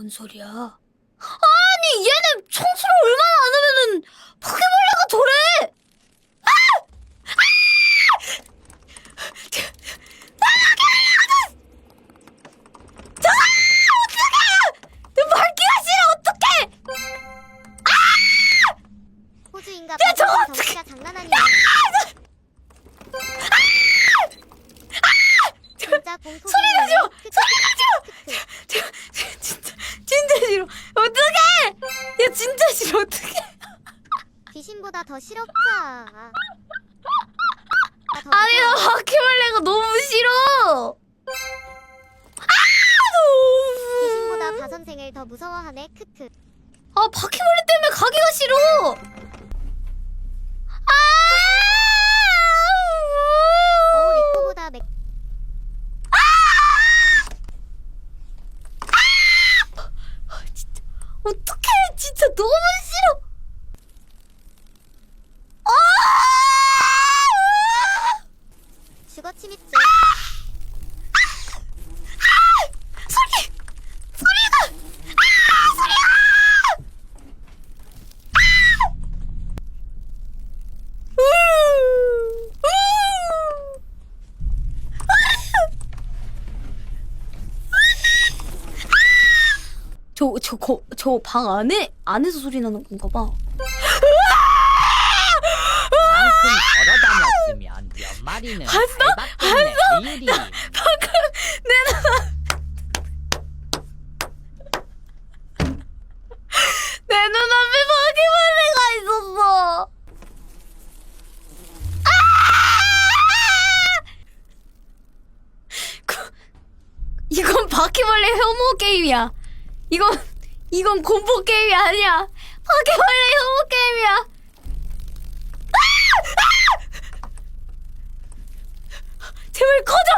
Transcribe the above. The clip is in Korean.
뭔 소리야? 아니 얘네 청소를 얼마나 안 하면은 바퀴벌레가 저래! 아! 아! 저- 저- 어떡해! 내 밟기가 싫어 어떡해! 호주인가 야, 저거 봐. 덩치가 장난 아니야. 귀신보다 더 싫었다. 아, 더 아니 나. 바퀴벌레가 너무 싫어. 아 귀신보다 너무. 바 선생을 더 무서워하네. 크크. 아 바퀴벌레 때문에 가기가 싫어. 아. 어우 리코보다 맥. 아, 진짜 어떡해 진짜 너무 싫어. 아. 죽어 침입지. 소리 소리가 아 소리가 저저저 방 안에 안에서 소리 나는 건가 봐. 만큼 걸어 다녔으면 몇 마리는 밟았겠네 리리 방금 내 눈. 내 눈앞에 바퀴벌레가 있었어. 아! 그- 이건 바퀴벌레 혐오 게임이야. 이건 이건 공포 게임이 아니야. 바퀴벌레 혐오 게임이야. 아! 아! 제발 꺼져!